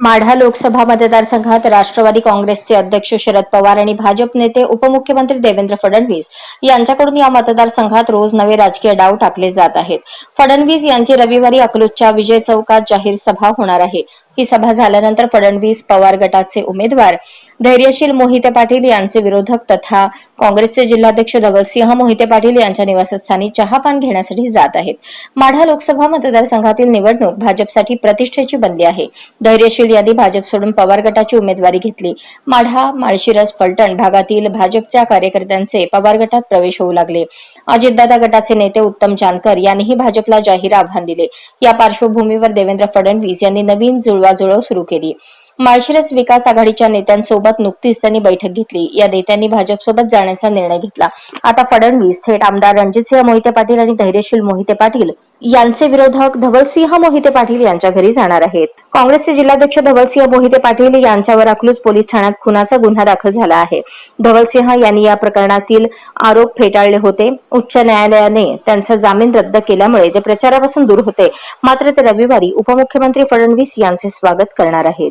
माढा लोकसभा मतदारसंघात राष्ट्रवादी काँग्रेसचे अध्यक्ष शरद पवार आणि भाजप नेते उपमुख्यमंत्री देवेंद्र फडणवीस यांच्याकडून या मतदारसंघात रोज नवे राजकीय डाव टाकले जात आहेत. फडणवीस यांची रविवारी अकलूजच्या विजय चौकात जाहीर सभा होणार आहे. ही सभा झाल्यानंतर फडणवीस पवार गटाचे उमेदवार धैर्यशील मोहिते पाटील यांचे विरोधक तथा काँग्रेसचे जिल्हाध्यक्ष धवलसिंह मोहिते पाटील यांच्या निवासस्थानी चहापान घेण्यासाठी जात आहेत. माढा लोकसभा मतदारसंघातील निवडणूक भाजपसाठी प्रतिष्ठेची बनली आहे. धैर्यशील यांनी भाजप सोडून पवार गटाची उमेदवारी घेतली. माढा माळशिरस फलटण भागातील भाजपच्या कार्यकर्त्यांचे पवार गटात प्रवेश होऊ लागले. अजितदादा गटाचे नेते उत्तम जानकर यांनीही भाजपला जाहीर आव्हान दिले. या पार्श्वभूमीवर देवेंद्र फडणवीस यांनी नवीन जुळवाजुळव सुरू केली. माळशिरस विकास आघाडीच्या नेत्यांसोबत नुकतीच त्यांनी बैठक घेतली. या नेत्यांनी भाजपसोबत जाण्याचा निर्णय घेतला. आता फडणवीस थेट आमदार रणजितसिंह मोहिते पाटील आणि धैर्यशील मोहिते पाटील यांचे विरोधक धवलसिंह मोहिते पाटील यांच्या घरी जाणार आहेत. काँग्रेसचे जिल्हाध्यक्ष धवलसिंह मोहिते पाटील यांच्यावर अकलूज पोलीस ठाण्यात खुनाचा गुन्हा दाखल झाला आहे. धवलसिंह यांनी या प्रकरणातील आरोप फेटाळले होते. उच्च न्यायालयाने त्यांचा जामीन रद्द केल्यामुळे ते प्रचारापासून दूर होते. मात्र ते रविवारी उपमुख्यमंत्री फडणवीस यांचे स्वागत करणार आहेत.